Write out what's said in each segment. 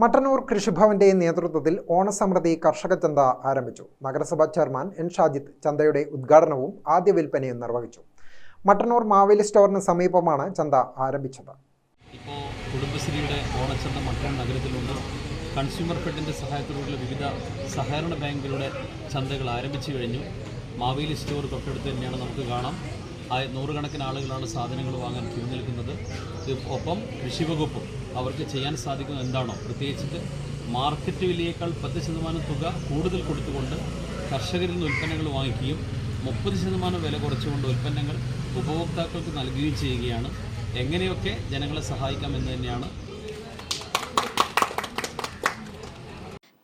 മട്ടന്നൂർ കൃഷിഭവന്റെ നേതൃത്വത്തിൽ ഓണസമൃദ്ധി കർഷക ചന്ത ആരംഭിച്ചു. നഗരസഭാ ചെയർമാൻ എൻ ഷാജിത്ത് ചന്തയുടെ ഉദ്ഘാടനവും ആദ്യ വിൽപ്പനയും നിർവഹിച്ചു. മട്ടന്നൂർ മാവേലി സ്റ്റോറിന് സമീപമാണ് ചന്ത ആരംഭിച്ചത്. ഇപ്പോൾ കുടുംബശ്രീയുടെ ഓണച്ചന്ത മട്ടന്നൂർ നഗരത്തിലുണ്ട്. കൺസ്യൂമർ ഫെഡിന്റെ സഹായത്തോടുള്ള വിവിധ സഹകരണ ബാങ്കുകളുടെ ചന്തകൾ ആരംഭിച്ചു കഴിഞ്ഞു. മാവേലി സ്റ്റോർ തൊട്ടടുത്ത് തന്നെയാണ് നമുക്ക് കാണാം. നൂറുകണക്കിന് ആളുകളാണ് സാധനങ്ങൾ വാങ്ങാൻ ക്യൂ നിൽക്കുന്നത്. ഒപ്പം കൃഷി വകുപ്പും അവർക്ക് ചെയ്യാൻ സാധിക്കുന്നത് എന്താണോ. പ്രത്യേകിച്ചിട്ട് മാർക്കറ്റ് വിലയേക്കാൾ പത്ത് ശതമാനം തുക കൂടുതൽ കൊടുത്തുകൊണ്ട് കർഷകരിൽ നിന്ന് ഉൽപ്പന്നങ്ങൾ വാങ്ങിക്കുകയും മുപ്പത് ശതമാനം വില കുറച്ചുകൊണ്ട് ഉൽപ്പന്നങ്ങൾ ഉപഭോക്താക്കൾക്ക് നൽകുകയും ചെയ്യുകയാണ്. എങ്ങനെയൊക്കെ ജനങ്ങളെ സഹായിക്കാം എന്ന് തന്നെയാണ്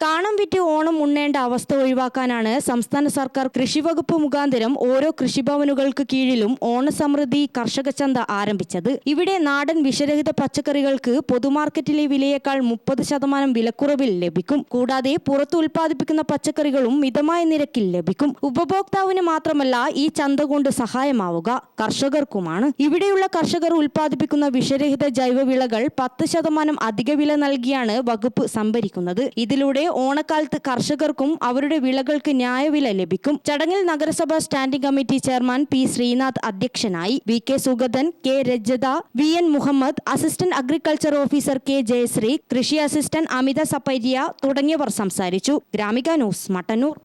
കാണം വിറ്റ് ഓണം ഉണ്ണേണ്ട അവസ്ഥ ഒഴിവാക്കാനാണ് സംസ്ഥാന സർക്കാർ കൃഷിവകുപ്പ് മുഖാന്തരം ഓരോ കൃഷിഭവനുകൾക്ക് കീഴിലും ഓണസമൃദ്ധി കർഷക ചന്ത ആരംഭിച്ചത്. ഇവിടെ നാടൻ വിഷരഹിത പച്ചക്കറികൾക്ക് പൊതുമാർക്കറ്റിലെ വിലയേക്കാൾ മുപ്പത് ശതമാനം വിലക്കുറവിൽ ലഭിക്കും. കൂടാതെ പുറത്ത് ഉൽപ്പാദിപ്പിക്കുന്ന പച്ചക്കറികളും മിതമായ നിരക്കിൽ ലഭിക്കും. ഉപഭോക്താവിന് മാത്രമല്ല ഈ ചന്ത കൊണ്ട് സഹായമാവുക കർഷകർക്കുമാണ്. ഇവിടെയുള്ള കർഷകർ ഉൽപ്പാദിപ്പിക്കുന്ന വിഷരഹിത ജൈവവിളകൾ പത്ത് ശതമാനം അധിക വില നൽകിയാണ് വകുപ്പ് സംഭരിക്കുന്നത്. ഇതിലൂടെ ഓണക്കാലത്ത് കർഷകർക്കും അവരുടെ വിളകൾക്ക് ന്യായവില ലഭിക്കും. ചടങ്ങിൽ നഗരസഭാ standing committee chairman P Sreenath അധ്യക്ഷനായി V K Sugathan K Rajatha V N Muhammad assistant agriculture officer K Jayasree കൃഷി അസിസ്റ്റന്റ് അമിത സപ്പൈരിയ തുടങ്ങിയവർ സംസാരിച്ചു. ഗ്രാമിക ന്യൂസ് മട്ടന്നൂർ.